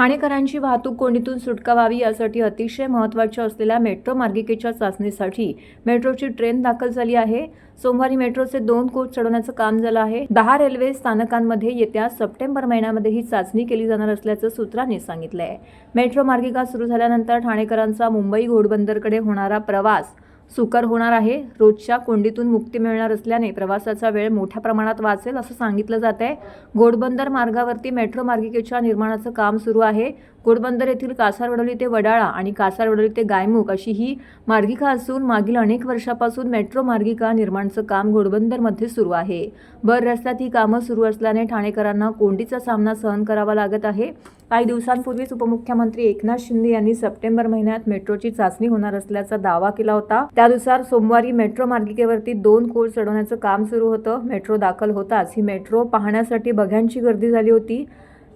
ठाणेकरांची वाहतूक कोंडीतून सुटका व्हावी यासाठी अतिशय महत्त्वाच्या असलेल्या मेट्रो मार्गिकेच्या चाचणीसाठी मेट्रोची ट्रेन दाखल झाली आहे. सोमवारी मेट्रोचे दोन कोच चढवण्याचं काम झालं आहे. दहा रेल्वे स्थानकांमध्ये येत्या सप्टेंबर महिन्यामध्ये ही चाचणी केली जाणार असल्याचं सूत्रांनी सांगितलं आहे मेट्रो मार्गिका सुरू झाल्यानंतर ठाणेकरांचा मुंबई घोडबंदरकडे होणारा प्रवास सुकर होणार आहे. रोजच्या कोंडीतून मुक्ती मिळणार असल्याने प्रवासाचा वेळ मोठ्या प्रमाणात वाचेल असं सांगितलं जात आहे घोडबंदर मार्गावरती मेट्रो मार्गिकेच्या निर्माणाचं काम सुरू आहे. घोडबंदर येथील कासारवडोली ते वडाळा आणि कासारवडोली ते गायमुख अशी ही मार्गिका असून मागील अनेक वर्षापासून मेट्रो मार्गिका निर्माणचं काम घोडबंदरमध्ये सुरू आहे. भर रस्त्यात ही कामं सुरू असल्याने ठाणेकरांना कोंडीचा सामना सहन करावा लागत आहे. काही दिवसांपूर्वीच उपमुख्यमंत्री एकनाथ शिंदे यांनी सप्टेंबर महिन्यात मेट्रोची चाचणी होणार असल्याचा दावा केला होता. त्यानुसार सोमवारी मेट्रो मार्गिकेवरती दोन कोच चढवण्याचं काम सुरू होतं. मेट्रो दाखल होताच ही मेट्रो पाहण्यासाठी बघ्यांची गर्दी झाली होती.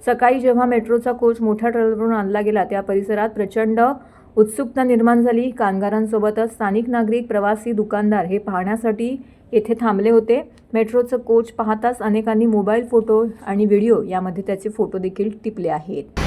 सकाळी जेव्हा मेट्रोचा कोच मोठ्या ट्रॅव्हलवरून आणला गेला त्या परिसरात प्रचंड उत्सुकता निर्माण झाली. कामगारांसोबतच स्थानिक नागरिक प्रवासी दुकानदार हे पाहण्यासाठी येथे थांबले होते. मेट्रोचं कोच पाहताच अनेकांनी मोबाईल फोटो आणि व्हिडिओ यामध्ये त्याचे फोटो देखील टिपले आहेत.